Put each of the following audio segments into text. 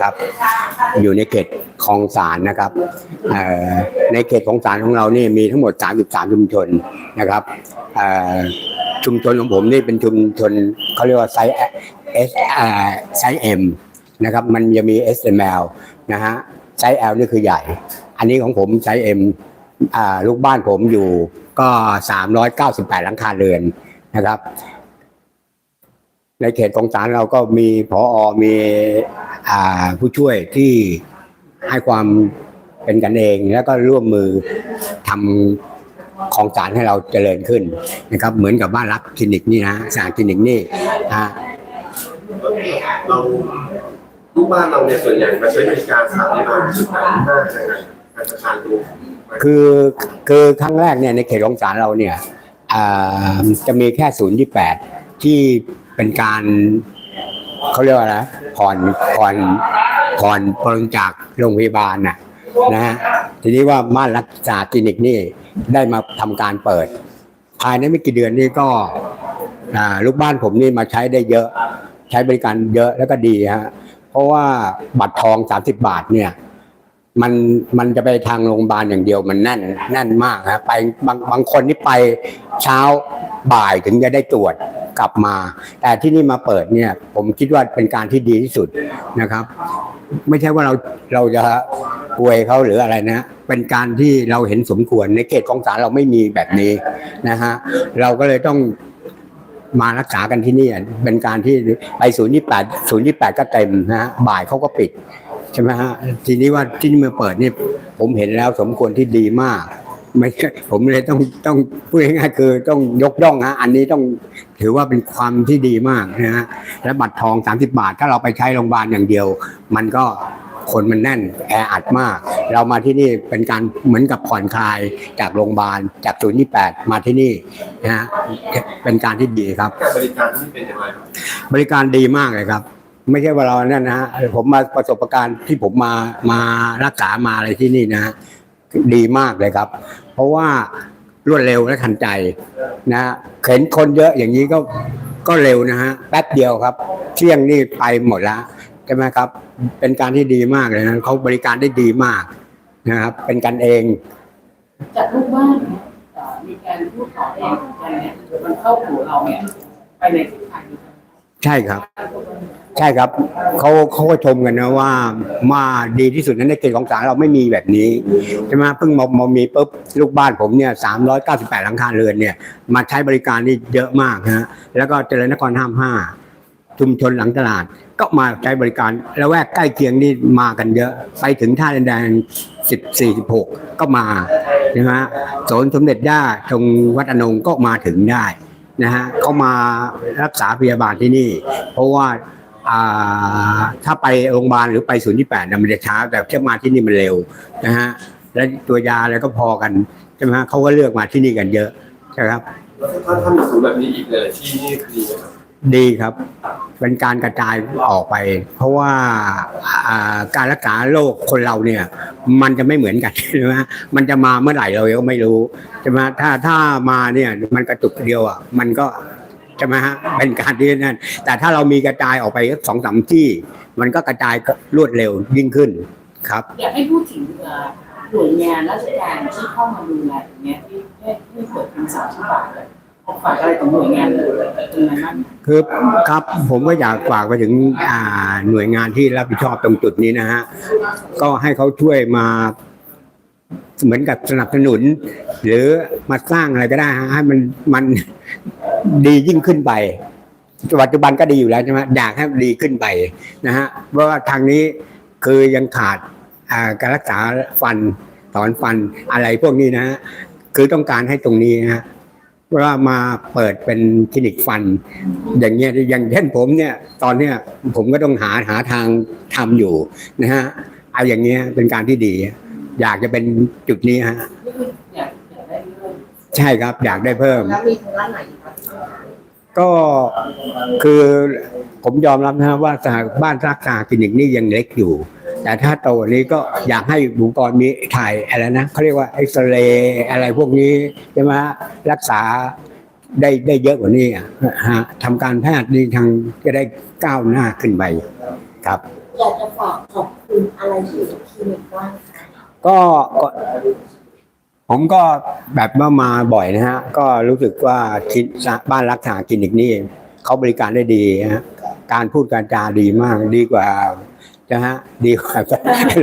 ครับ อยู่ในเขตคลองสารนะครับในเขตคลองสารของเรานี่มีทั้งหมด 33 ชุมชนนะครับชุมชนของผมนี่เป็นชุมชนเขาเรียกว่าไซส์เอสไซส์เอ็มนะครับมันจะมี S M L นะฮะไซส์ L นี่คือใหญ่ อันนี้ของผมไซส์ M อ่าลูกบ้านผมอยู่ก็ 398 หลังคาเรือนนะครับ ในเขตของศาลเราก็มีพออมีอ่าผู้ช่วยที่ให้ความเป็นกันเอง แล้วก็ร่วมมือทำของศาลให้เราเจริญขึ้นนะครับ เหมือนกับบ้านรักคลินิกนี่นะสถานคลินิกนี่นะเราลูกบ้านเราเนี่ยส่วนใหญ่มาใช้บริการสถานพยาบาลสุดท้ายหน้ายังไงการจัดการดูคือคือครั้งแรกเนี่ยในเขตของศาลเราเนี่ยอ่าจะมีแค่ศูนย์ที่แปดที่ เป็นการเขาเรียกว่าอะไรผ่อนผ่อนผ่อนปลงจากโรงพยาบาลน่ะนะฮะทีนี้ว่าม่านรักษาคลินิกนี่ได้มาทำการเปิด ภายในไม่กี่เดือนนี้ก็ลูกบ้านผมนี่มาใช้ได้เยอะ ใช้บริการเยอะแล้วก็ดีฮะเพราะว่าบัตรทอง30บาทเนี่ย มันมันจะไปทางโรงพยาบาลอย่างเดียวมันแน่นแน่นมากฮะไปบางบางคนนี่ไปเช้าบ่ายถึงจะได้ตรวจ กลับมา แต่ที่นี่มาเปิดเนี่ย ผมคิดว่าเป็นการที่ดีที่สุดนะครับ ไม่ใช่ว่าเราเราจะป่วยเขาหรืออะไรนะ เป็นการที่เราเห็นสมควรในเขตของศาลเราไม่มีแบบนี้นะฮะเราก็เลยต้องมารักษากันที่นี่เป็นการที่ไปศูนย์ยี่แปดศูนย์ยี่แปดก็เต็มนะฮะบ่ายเขาก็ปิด ใช่ไหมฮะทีนี้ว่าที่นี่มาเปิดนี่ผมเห็นแล้วสมควรที่ดีมาก ไม่ใช่ผมเลยต้องต้องพูดง่ายๆคือต้องยกย่องนะอันนี้ต้องถือว่าเป็นความที่ดีมากนะฮะและบัตรทอง 30 บาท ถ้าเราไปใช้โรงพยาบาลอย่างเดียว มันก็คนมันแน่นแออัดมาก เรามาที่นี่เป็นการเหมือนกับผ่อนคลายจากโรงพยาบาลจากศูนย์ยี่แปดมาที่นี่นะฮะเป็นการที่ดีครับการบริการที่เป็นยังไงครับบริการดีมากเลยครับ ไม่ใช่ว่าเรานั่นนะฮะผมมาประสบการณ์ที่ผมมามารักษามาอะไรที่นี่นะฮะดีมากเลยครับ เพราะว่ารวดเร็วและทันใจนะเข็นคนเยอะอย่างนี้ก็ก็เร็วนะฮะแป๊บเดียวครับ เที่ยงนี่ไปหมดแล้วใช่ไหมครับ เป็นการที่ดีมากเลยนะเขาบริการได้ดีมากนะครับ เป็นกันเองจากลูกบ้านมีการพูดต่อเองกันเนี่ยมันเข้าหูเราเนี่ยไปในทิศทางเดียวกัน ใช่ครับ ใช่ครับเขาเขาก็ชมกันนะว่ามาดีที่สุดนั้นในเขตของศาลเราไม่มีแบบนี้ใช่ไหมเพิ่งมามามีปุ๊บลูกบ้านผมเนี่ยสามร้อยเก้าสิบแปดหลังคาเรือนเนี่ย มาใช้บริการนี่เยอะมากฮะแล้วก็เจริญนครห้ามห้าชุมชนหลังตลาดก็มาใช้บริการแล้วแวกใกล้เคียงนี่มากันเยอะ ไปถึงท่าแดงสิบสี่สิบหกก็มานะฮะโสนสมเด็จย่าตรงวัดอนงก็มาถึงได้ นะฮะเขามารักษาพยาบาลที่นี่ เพราะว่าอ่าถ้าไปโรงพยาบาลหรือไปศูนย์ที่แปดนะมันจะช้า แต่เที่มาที่นี่มันเร็วนะฮะและตัวยาอะไรก็พอกันใช่ไหมฮะเขาก็เลือกมาที่นี่กันเยอะใช่ครับแล้วถ้าถ้ามีศูนย์แบบนี้อีกเลยที่นี่ดีไหมครับดีครับเป็นการกระจายออกไป เพราะว่าการรักษาโรคคนเราเนี่ย มันจะไม่เหมือนกันใช่ไหมมันจะมาเมื่อไหร่เราก็ไม่รู้ใช่ไหมถ้าถ้ามาเนี่ยมันกระจุกเดียวอะมันก็ใช่ไหมฮะเป็นการที่นั่นแต่ถ้าเรามีกระจายออกไปสองสามที่ มันก็กระจายรวดเร็วยิ่งขึ้นครับอยากให้พูดถึงหน่วยงานราชการที่เข้ามาดูแลตรงเนี้ยที่ที่เปิดเป็นสามสิบบาทเลย ฝากอะไรของหน่วยงานตรงนั้นบ้างคือครับผมก็อยากฝากไปถึงอ่าหน่วยงานที่รับผิดชอบตรงจุดนี้นะฮะก็ให้เขาช่วยมา เหมือนกับสนับสนุน หรือมาสร้างอะไรก็ได้ฮะให้มันมันดียิ่งขึ้นไปปัจจุบันก็ดีอยู่แล้วใช่ไหมอยากให้ดีขึ้นไปนะฮะเพราะว่าทางนี้คือยังขาดอ่าการรักษาฟันถอนฟันอะไรพวกนี้นะฮะคือต้องการให้ตรงนี้นะฮะ ว่ามาเปิดเป็นคลินิกฟัน อย่างเงี้ยอย่างเช่นผมเนี่ยตอนเนี้ยผมก็ต้องหาหาทางทำอยู่นะฮะเอาอย่างเงี้ยเป็นการที่ดี อยากจะเป็นจุดนี้ฮะนี่คืออยากอยากได้เรื่องใช่ครับอยากได้เพิ่มแล้วมีทางด้านไหนอีกครับก็คือผมยอมรับนะว่าสถานบ้านรักษาคลินิกนี่ยังเล็กอยู่ แต่ถ้าโตกว่านี้ก็อยากให้บุคกรมีถ่ายอะไรนะเขาเรียกว่าเอ็กซเรย์อะไรพวกนี้ใช่ไหมรักษาได้ได้เยอะกว่านี้อะฮะทำการแพทย์นี่ทางจะได้ก้าวหน้าขึ้นไปครับถอยากจะฝากขอบคุณอะไรที่คลินิกบ้างคะก็ก็ผมก็แบบว่ามาบ่อยนะฮะ ก็รู้สึกว่าคิดบ้านรักษาคลินิกนี่เขาบริการได้ดีฮะการพูดการจาดีมากดีกว่า นะฮะดีกว่า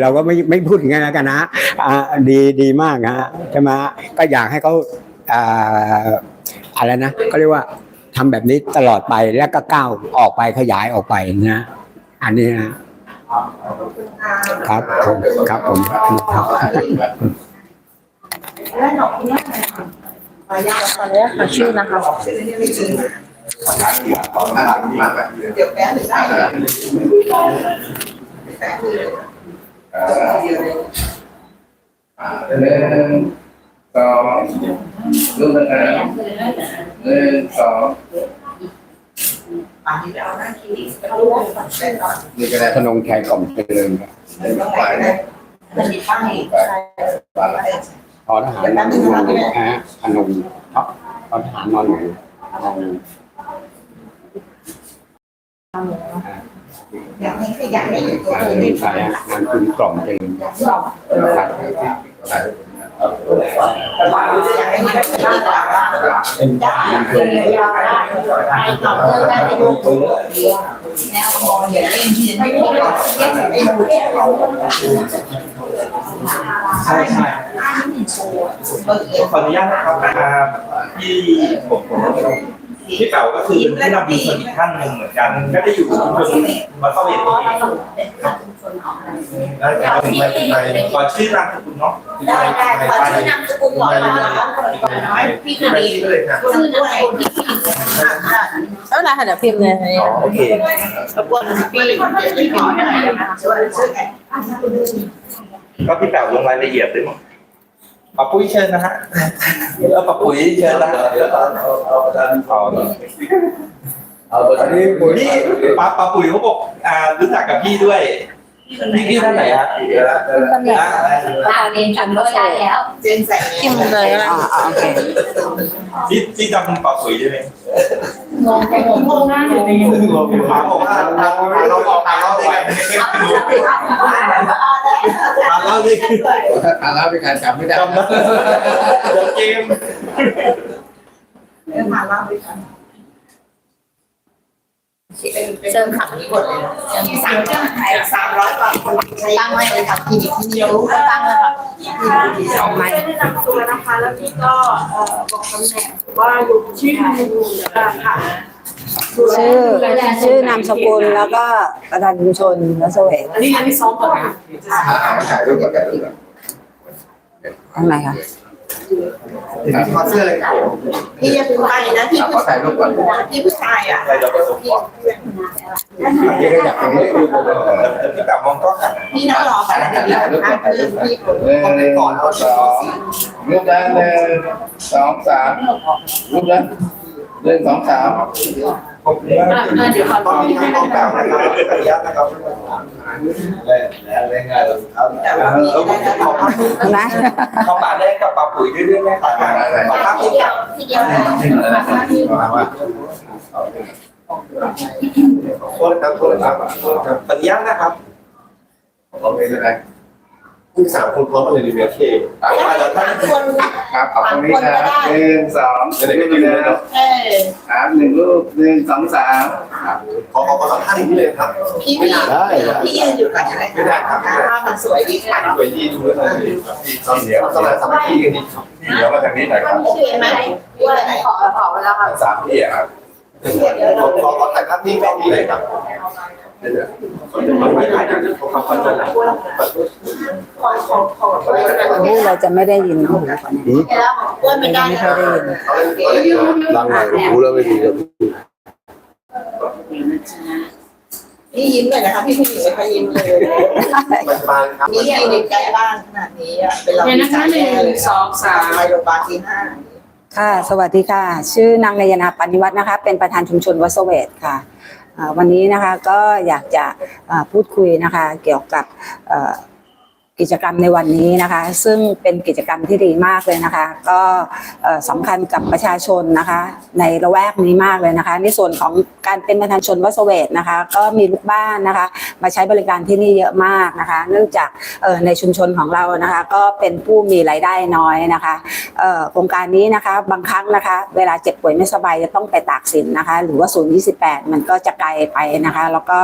เราก็ไม่ไม่พูดอย่างนั้นแล้วกันนะอ่าดีดีมากนะฮะใช่ไหมฮะก็อยากให้เขาอ่าอะไรนะเขาเรียกว่าทำแบบนี้ตลอดไปแล้วก็ก้าวออกไปขยายออกไปนะ อันนี้นะครับผมครับผมครับและขอบคุณมากเลยค่ะขออนุญาตขออนุญาตขอชื่อนะคะเดี๋ยวแป๊บหนึ่งได้ หนึ่งสองรูปนะครับหนึ่งสองปากที่เอาหน้าคลินิกเขารู้ว่าฝันเป็นก่อนนี่ก็ได้ธนงชัยกล่อมเจริญครับเดี๋ยวต้องไปนะมันมีป้ายบาลานซ์ทอทหารนอนหนูนะฮะพนงครับทอทหารนอนหนูนอนหนู อยากให้ขยายให้อยู่ตัวเองใครฮะนามสกุลกล่อมเจริญครับครับอยากให้ได้ขยายต่างว่าได้เลยยาวได้ไปต่อเนื่องได้ไปดูแนวมองอย่าเล่นที่ไม่ได้หรอกแค่ไม่ดูแค่เราใช่ใช่ขออนุญาตนะครับพี่ผมผม พี่เก่าก็คือเป็นผู้นำชุมชนอีกท่านหนึ่งเหมือนกันก็ได้อยู่ชุมชนมาเข้าเวรได้ครับไม่เป็นไรขอชื่อนามสกุลเนาะได้ได้ขอชื่อนามสกุลก่อนนะคะพี่คือดีชื่อนามสกุลพี่คือดีไม่เป็นไรค่ะเดี๋ยวพิมพ์เลยโอเคขบวนปีที่ขอได้นะคะช่วยช่วยกันก็พี่เก่าลงรายละเอียดด้วยมั้ง ปะปุ้ยเชิญนะฮะเออปะปุ้ยเชิญนะเอาอันนี้ปุ๋ยนี่ปะปะปุ๋ยเขาบอกอ่ารู้จักกับพี่ด้วยพี่พี่ท่านไหนฮะตำแหน่งประธานเรียนจำก็ได้แล้วเจนใส่พิมพ์เลยก็ได้พี่พี่จำปะปุ๋ยได้ไหมงงไปงงหน้าอยู่ในยังหมาบอกว่าเราเราออกมาเราด้วยกั นไม่ได้รู้มาเล่าดิอ่านแล้วเป็นการจำไม่ได้จำได้เดี๋ยวเกมเรื่องมาเล่าด้วยกันเชิญขับนี้หมดเลยที่สามเครื่องขายสามร้อยกว่าคนใช้ตั้งไว้เลยกับคลินิกที่นี่รู้ก็ตั้งเลยค่ะสองไม้ไม่ได้นำตัวนะคะ แล้วพี่ก็เอ่อบอกตำแหน่งว่าอยู่ที่ไหนค่ะ ชื่อชื่อนามสกุลแล้วก็ประธานชุมชนและเสวกอันนี้อันนี้ซ้อมก่อนนะอ่ามาถ่ายรูปก่อนถ่ายรูปก่อนทางไหนคะขอเสื้อเลยครับพี่จะเป็นไปนะพี่อ่าขผู้อถ่ายรูปก่อนพี่ผู้ชายอะอะไรเราประสบก่อนพี่ก็อยากตรงนี้รูปก่อนพี่แบบมองกล้องอะพี่นั่งรอกันเดี๋ยวนะเพื่อนพี่คนหนึ่งสองรูปนั้นหนึ่งสองสามรูปนั้น หนึ่งสองสามขอบคุณมากเออเดี๋ยวขอตอนนี้ให้กองแบบนะครับขออนุญาตนะครับแต่ว่าพี่ได้แล้วขอภาพนี้นะเขาปาแรกกับปาปุ๋ยด้วยด้วยไหมครับขอภาพทีนี้เดียวทีเดียวมาว่าโทษนะครับโทษนะครับโทษนะครับขออนุญาตนะครับโอเคเล ยมีสามคนพร้อมกันเลยดีเบียเคแล้วสามคนครับขอบคุณนี่นะหนึ่งสองเดี๋ยวก็ยืนเลยเนาะเออครับหนึ่งรูปหนึ่งสองสามครับขอขอขอสัมภาษณ์อีกนิดเลยครับพี่พี่พี่ยืนอยู่กันอะไรภาพมันสวยดีค่ะสวยดีดูแล้วนะเดี๋ยวสมัยสมัยที่กันดีเดี๋ยวมาทางนี้หน่อยครับพี่เห็นไหมว่าไหนขอขอเวลาค่ะสามที่อะครับขอขอขอถ่ายภาพนิ่งแบบนี้เลยครับ เดี๋ยวขอจะมาถ่ายขอคำขอจะขอขอขอขอนี่เราจะไม่ได้ยินหูก่อนแล้วว่าไม่ได้ไม่ค่อยได้ยินลังเลยรู้แล้วไม่ดีแล้วพี่ยิ้มเลยนะคะพี่ผู้หญิงไม่ค่อยยิ้มเลยมันบานครับนี่คลินิกใกล้บ้านขนาดนี้อะเป็นเราเดี๋ยวนะคะหนึ่งสองสามไปโรงพยาบาลที่ห้าค่ะ สวัสดีค่ะ ชื่อนางนายนาปานิวัฒน์นะคะ เป็นประธานชุมชนวัดเสวตค่ะอ่า วันนี้นะคะก็อยากจะพูดคุยนะคะเกี่ยวกับกิจกรรมในวันนี้นะคะ ซึ่งเป็นกิจกรรมที่ดีมากเลยนะคะ ก็สำคัญกับประชาชนนะคะ ในละแวกนี้มากเลยนะคะ ในส่วนของ การเป็นประธานชนวัดเวตนะคะ ก็มีลูกบ้านนะคะ มาใช้บริการที่นี่เยอะมากนะคะ เนื่องจากเอ่อในชุมชนของเรานะคะ ก็เป็นผู้มีรายได้น้อยนะคะเอ่อโครงการนี้นะคะบางครั้งนะคะ เวลาเจ็บป่วยไม่สบายจะต้องไปตากสินนะคะ หรือว่าศูนย์28 มันก็จะไกลไปนะคะ แล้วก็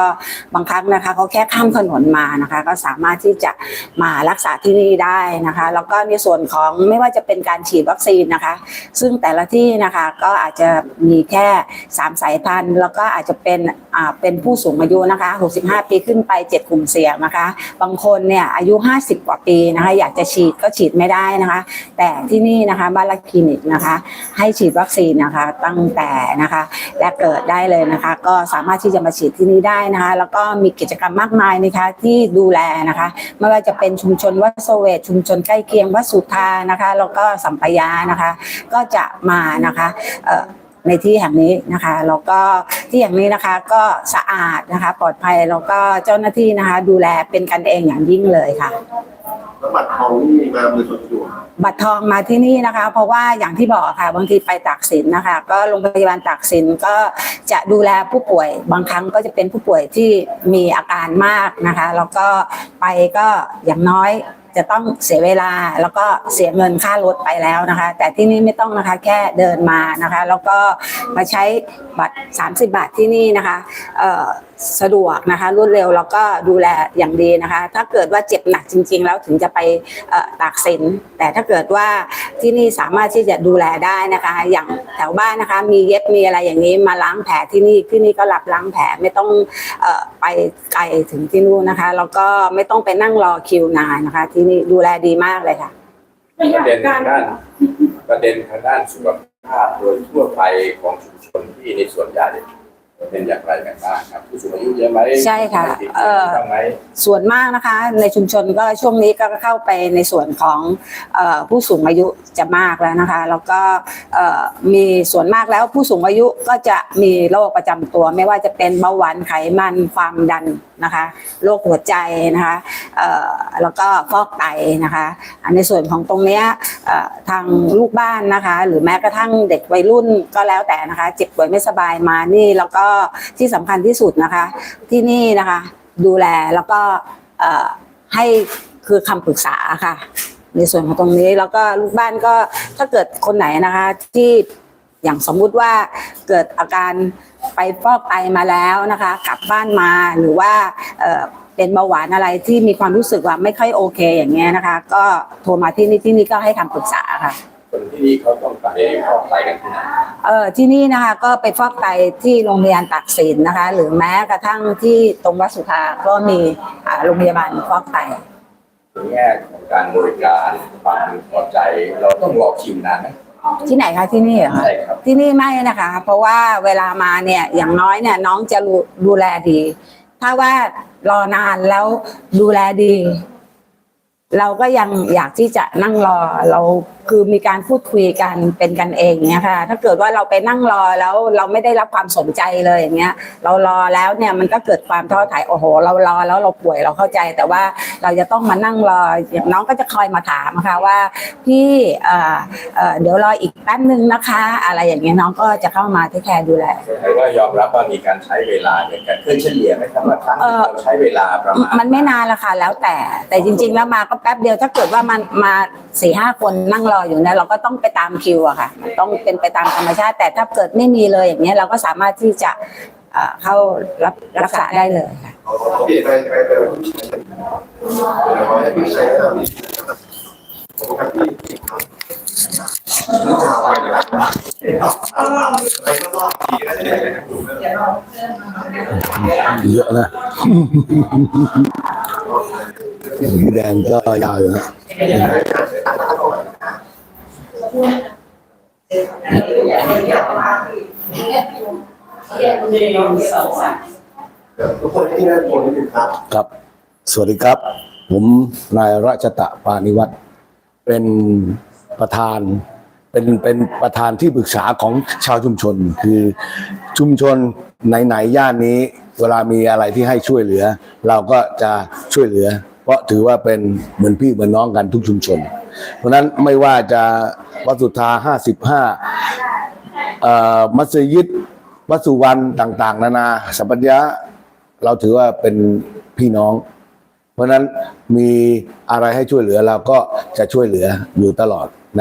บางครั้งนะคะเขาแค่ข้ามถนนมานะคะ ก็สามารถที่จะมารักษาที่นี่ได้นะคะ แล้วก็ในส่วนของไม่ว่าจะเป็นการฉีดวัคซีนนะคะ ซึ่งแต่ละที่นะคะก็อาจจะมีแค่ 3 สายพันธุ์แล้วก็อาจจะเป็นอ่าเป็นผู้สูงอายุนะคะ 65 ปีขึ้นไป 7 กลุ่มเสี่ยงนะคะ บางคนเนี่ยอายุ 50 กว่าปีนะคะ อยากจะฉีดก็ฉีดไม่ได้นะคะ แต่ที่นี่นะคะบ้านรักคลินิกนะคะ ให้ฉีดวัคซีนนะคะตั้งแต่นะคะแรกเกิดได้เลยนะคะ ก็สามารถที่จะมาฉีดที่นี่ได้นะคะ แล้วก็มีกิจกรรมมากมายนะคะที่ดูแลนะคะไม่ว่าจะเป็นชุมชนวัดโซเวตชุมชนใกล้เคียงวัดสุธานะคะแล้วก็สัมปยานะคะ ก็จะมานะคะเอ่อ ในที่แห่งนี้นะคะแล้วก็ที่แห่งนี้นะคะก็สะอาดนะคะ ปลอดภัยแล้วก็เจ้าหน้าที่นะคะ ดูแลเป็นกันเองอย่างยิ่งเลยค่ะแล้วบัตรทองนี่มามือสะดวกบัตรทองมาที่นี่นะคะ เพราะว่าอย่างที่บอกค่ะ บางทีไปตากสินนะคะ ก็โรงพยาบาลตากสินก็จะดูแลผู้ป่วย บางครั้งก็จะเป็นผู้ป่วยที่มีอาการมากนะคะ แล้วก็ไปก็อย่างน้อย จะต้องเสียเวลาแล้วก็เสียเงินค่ารถไปแล้วนะคะ แต่ที่นี่ไม่ต้องนะคะแค่เดินมานะคะ แล้วก็มาใช้บัตร 30 บาทที่นี่นะคะเอ่อ สะดวกนะคะรวดเร็วแล้วก็ดูแลอย่างดีนะคะ ถ้าเกิดว่าเจ็บหนักจริง ๆ แล้วถึงจะไปตากสินแต่ถ้าเกิดว่าที่นี่สามารถที่จะดูแลได้นะคะ อย่างแถวบ้านนะคะ มีเย็บมีอะไรอย่างนี้มาล้างแผลที่นี่ที่นี่ก็รับล้างแผลไม่ต้องไปไกลถึงที่นู่นนะคะแล้วก็ไม่ต้องไปนั่งรอคิวนานนะคะ ที่นี่ดูแลดีมากเลยค่ะประเด็นทางด้านประเด็นทางด้านสุขภาพโดยทั่วไปของชุมชนที่ในส่วนใหญ่ เป็นอย่างไรกันบ้างครับผู้สูงอายุเยอะไหมใช่ค่ะติดเอ่เชื้ออบ้างไหม ส่วนมากนะคะ ในชุมชนก็ช่วงนี้ก็เข้าไปในส่วนของเออผู้สูงอายุจะมากแล้วนะคะ แล้วก็เอ่อมีส่วนมากแล้วผู้สูงอายุก็จะมีโรคประจำตัว ไม่ว่าจะเป็นเบาหวานไขมันความดันนะคะโรคหัวใจนะคะเอ่อแล้วก็ฟอกไตนะคะ อันในส่วนของตรงเนี้ยเอ่อทางลูกบ้านนะคะ หรือแม้กระทั่งเด็กวัยรุ่นก็แล้วแต่นะคะ เจ็บป่วยไม่สบายมานี่แล้วก็ที่สำคัญที่สุดนะคะ ที่นี่นะคะ ดูแลแล้วก็ให้คือคำปรึกษาค่ะ ในส่วนของตรงนี้แล้วก็ลูกบ้านก็ถ้าเกิดคนไหนนะคะ ที่อย่างสมมุติว่าเกิดอาการไปฟอกไตมาแล้วนะคะ กลับบ้านมาหรือว่าเป็นเบาหวานอะไรที่มีความรู้สึกว่าไม่ค่อยโอเค อย่างเงี้ยนะคะ ก็โทรมาที่นี่ที่นี่ก็ให้คำปรึกษาค่ะ คนที่นี่เขาต้องไปเข้าไปกันที่ไหนเออที่นี่นะคะก็ไปฟอกไตที่โรงพยาบาลตักสินนะคะ หรือแม้กระทั่งที่ตรงวัดสุธาก็มีอ่าโรงพยาบาลฟอกไต ในแง่ของการบริการความพึงพอใจ เราต้องรอคิวนานไหมที่ไหนคะที่นี่เหรอคะ ใช่ครับ ที่นี่ไม่นะคะ เพราะว่าเวลามาเนี่ยอย่างน้อยเนี่ยน้องจะรู้ดูแลดี ถ้าว่ารอนานแล้วดูแลดี เราก็ยังอยากที่จะนั่งรอเรา คือมีการพูดคุยกันเป็นกันเองเนี่ยค่ะ ถ้าเกิดว่าเราไปนั่งรอแล้วเราไม่ได้รับความสนใจเลยอย่างเงี้ย เรารอแล้วเนี่ยมันก็เกิดความท้อถอยโอ้โห เรารอแล้วเราป่วยเราเข้าใจ แต่ว่าเราจะต้องมานั่งรออย่างน้องก็จะคอยมาถามนะคะว่าพี่เอ่อเอ่อเดี๋ยวรออีกแป๊บนึงนะคะ อะไรอย่างเงี้ยน้องก็จะเข้ามาที่แคร์ดูแลใช้ว่ายอมรับว่ามีการใช้เวลาในการเคยเฉลี่ยไหมครับว่าครั้งหนึ่งเราใช้เวลาประมาณ มันไม่นานละค่ะแล้วแต่แต่จริง ๆ แล้วมาก็แป๊บเดียวถ้าเกิดว่ามันมาสี่ห้าคนนั่งรออยู่นี่ยเราก็ต้องไปตามคิวอะค่ะมันต้องเป็นไปตามธรรมชาติ แต่ถ้าเกิดไม่มีเลยอย่างเงี้ยเราก็สามารถที่จะเอ่อเข้ารับรักษาได้เลยค่ะเขาเปลี่ยนไปไปไปเดี๋ยวให้พี่ใช้ทำนี่ผมครับพี่ไปก็รอบทีแล้วเนี่ยเยอะนะ สีแดงก็ยาวอยู่นะ ทุกคนที่นั่นคนนี้ครับ ครับ สวัสดีครับ ผมนายราชตะปานิวัฒน์เป็นประธานเป็นเป็นประธานที่ปรึกษาของชาวชุมชน คือชุมชนไหนๆย่านนี้ เวลามีอะไรที่ให้ช่วยเหลือ เราก็จะช่วยเหลือ เพราะถือว่าเป็นเหมือนพี่เหมือนน้องกันทุกชุมชน เพราะนั้นไม่ว่าจะวัดสุธาห้าสิบห้ามัสยิดวัดสุวรรณต่าง ๆ นานาสัมปัญญะเราถือว่าเป็นพี่น้อง เพราะนั้นมีอะไรให้ช่วยเหลือเราก็จะช่วยเหลืออยู่ตลอด